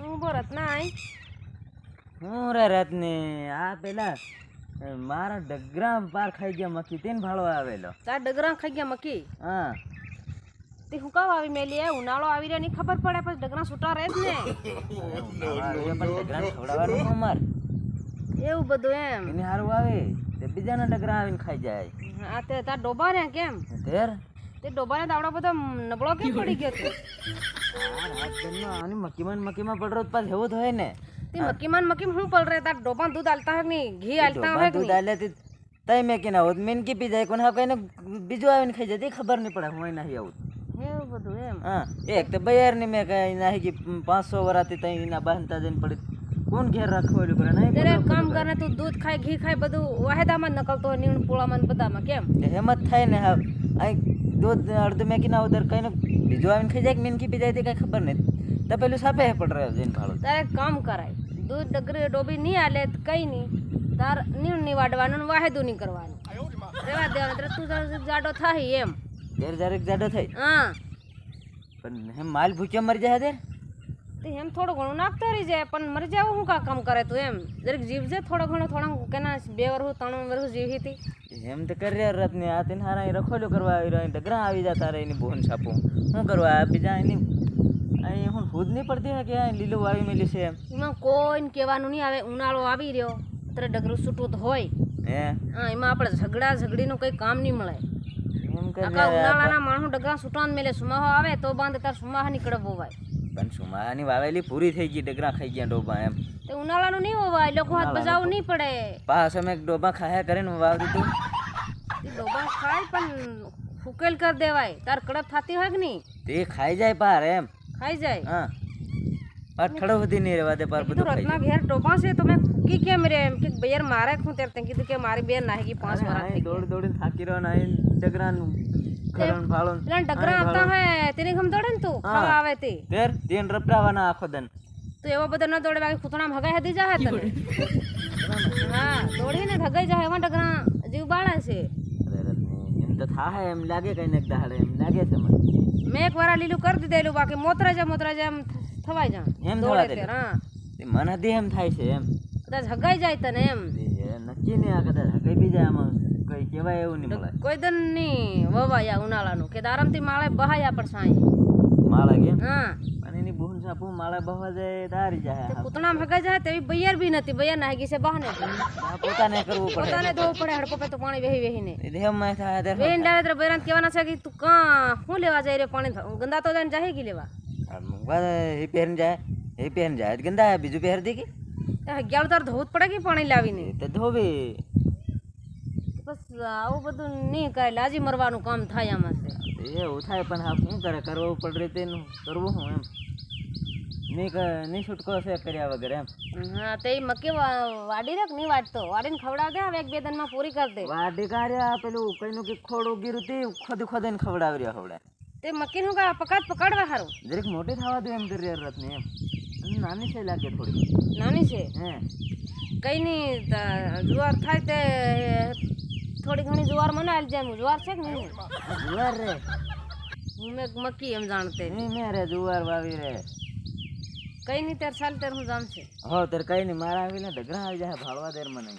હું બરત રત્ના આઈ હું રે રત્ને આ પેલા મારા ડગરા પાર ખાઈ ગયા મકી તેન ભાડો આવેલો. તાર ડગરા ખાઈ ગયા મકી? હા. તે હું કાવ આવી મેલી? એ ઉનાળો આવી રહ્યો ની ખબર પડે પછી ડગરા છૂટા રહે જ ને. ખવડાવવાનું હું એવું બધું એમ. એને હારું આવે તે બીજાના ડગરા આવીને ખાઈ જાય. હા તે તાર ડોબા ને કેમ? તેર તે ડોબાને દાવડા બધા નબળો કેમ પડી ગયો તું આની મકીમાં મકીમાં પડરો પાછું એવું જ ને. તે મકીમાન મકીમ હું પડ રહે તાર ડોબા દૂધ આલતા હે ની ઘી આલતા હે દૂધ આલે તે તઈ મેં કે ના હોત મેન કી પી જાય કોને હા કઈને બીજું આવીને ખાઈ જાય તે ખબર નહીં પડે હું નહીં આવું. એવું બધું એમ? હા એક તો બયારની મેં કઈ નાહી કે પાંચસો વરાથી તઈ એના બાંધતા જઈને પડી. કોણ ઘેર રાખવાનું કરે? નહીં તેરે કામ કરે? તું દૂધ ખાય ઘી ખાય બધું વાહેદામાં નકલતો હોય નીણ પોળામાં ને બધામાં કેમ? હેમત થાય ને હા અહીં દૂધ અડધો મેં ના ઉધર કઈ બીજો આવીને ખાઈ જાય કે મેનકી પી જાય તે કઈ ખબર નહીં તો પેલું સાપે હે પડ રહ્યો જઈને ભાડો. તારે કામ કરાય. દૂધ ડગરી ડોબી નહીં આલે કઈ નહીં. તાર નીણ નહીં વાડવાનું ને વાહેદું નહીં કરવાનું. રેવા દેવાનું એટલે તું તારો જાડો થાય એમ. ઘેર જારેક જાડો થાય. હા. પણ હે માલ ભૂખ્યો મરી જાય તે તે એમ થોડું ઘણું નાખતો રહી જાય પણ મરી જાવ હું કા કામ કરે તું એમ? જરીક જીવજે થોડો ઘણો થોડા કેના બે વર્ષ ત્રણ વર્ષ જીવી હતી. એમ તો કરી રત ને આ તેને હારા રખોલ્યો કરવા આવી રહ્યો ડગરા આવી જતા રહે એની બોન છાપું. શું કરવા બીજા એની? અહીં હું ખુદ નહીં પડતી હે કે લીલું વાવી મેલી છે એમ? એમાં કોઈને કહેવાનું નહીં આવે ઉનાળો આવી રહ્યો. અત્યારે ડગરું છૂટું તો હોય. હે? હા એમાં આપણે ઝઘડા ઝઘડીનું કંઈ કામ નહીં મળે. એમ આખા ઉનાળાના માણસો ડગરા છૂટાન મેલે સુમાહો આવે તો બાંધ તાર સુમાહ નીકળે બોવાય પણ સુમાની વાવેલી પૂરી થઈ ગઈ ડગરા ખાઈ ગયા ડોબા એમ. તે ઉનાળાનું નહીં હોવાય લોકો હાથ બજાવવું નહીં પડે. પાસ અમે એક ડોબા ખાયા કરીને વાવ દીધું તે. ડોબા ખાય પણ ફૂકેલ કરી દેવાય. તાર કડપ થતી હોય કે નહીં? તે ખાઈ જાય પાર એમ. ખાઈ જાય? હા. પાર ઠળો સુધી નહીં રહેવા દે પાર બધું કીધું ખાઈ રત્ના ઘેર ડોબા છે તો મેં કી કેમ રે એમ? કે બેર મારે હું ત્યારે તે કીધું કે મારી બેન નાહી ગઈ પાંચ જાય વર્ષ અહીં દોડ દોડીને થાકી રહ્યો ને અહીં ડગરાનું ખરણ ફાળો પેલા ડગરા આવતા હોય તેને ગમ દોડે ને તું ખાવા આવે તે. તેર તેન રપરાવાના આખો દન. તો એવો બધા ન દોડે બાકી ખૂતણામાં ભગાઈ હતી જાહે તને? હા દોડીને ભગાઈ જાહે એવા ટકરા જીવ બાળા છે. અરે રત્ની, એમ તો થાહે એમ લાગે કઈ નક દાડે એમ લાગે છે મને. મેં એક વાર લીલું કરી દીધેલું બાકી મોતરા જા મોતરા જા એમ થવાય જા એમ દોડે થવા હા. તે મને દે એમ થાય છે એમ. કદાચ હગાઈ જાય તને એમ. એ નક્કી નહીં આ કદાચ હગાઈ બી જાય આમાં. કઈ કહેવાય એવું નહીં મળે. કોઈ દન નહીં વવાયા ઉનાળાનું. કે આરામથી માળે બહાયા પણ સાંઈ. માળા કેમ? હા. પણ એની સાપુ માળા બહવા જાય દારી જાય. તે કૂતણા જાય તેવી બૈયર બી નથી બૈયર નાહી ગઈ છે બહાને. પોતાને કરવું પડે. પોતાને ધોવું પડે હડપો પે તો પાણી વેહી વેહીને. એ દેહમાં થાય બૈરાને કહેવાના છે કે તું કા હું લેવા જાય રે પાણી ગંદા તો જાય કે લેવા? એ પહેરીને જાય એ પહેરીને જાય. ગંદા બીજું પહેર દે કે? ગેળ તાર ધોવું જ પડે કે પાણી લાવીને? તો ધોવી. બસ આવું બધું નહીં કાંઈ. લાજી મરવાનું કામ થાય આમાં છે. એવું થાય પણ હા શું કરે? કરવું પડે તેનું કરવું હું એમ? નહીં નહીં છૂટકો છે કર્યા વગર એમ? હા તે મક્કી વાડી રાખ નહીં વાટતો વાડીને ખવડાવ દે હવે એક બે દિનમાં પૂરી કરી દે. વાડી કાર્યા પેલું કઈનું કે ખોડું ગીરું તે ખોદ ખોદીને ખવડાવી રહ્યા ખવડાય તે મક્કી નું કા પકાડ પકડવા હારું. જરીક મોટી થવા દે એમ કરી રત્ની એમ. નાની છે લાગે થોડી. નાની છે? હે. કઈ નહીં જુવાર થાય તે થોડી ઘણી જુવાર મને આલી જાય જુવાર છે કે નહીં? જુવાર રે. હું મેં મક્કી એમ જાણતે. નહીં મેં રે જુવાર વાવી રે. કઈ નહીં ત્યારે સાલ ત્યારે હું જાણશે? હો ત્યારે કઈ નહીં મારા આવીને ઢગરા આવી જાય ભાળવા દેર મને.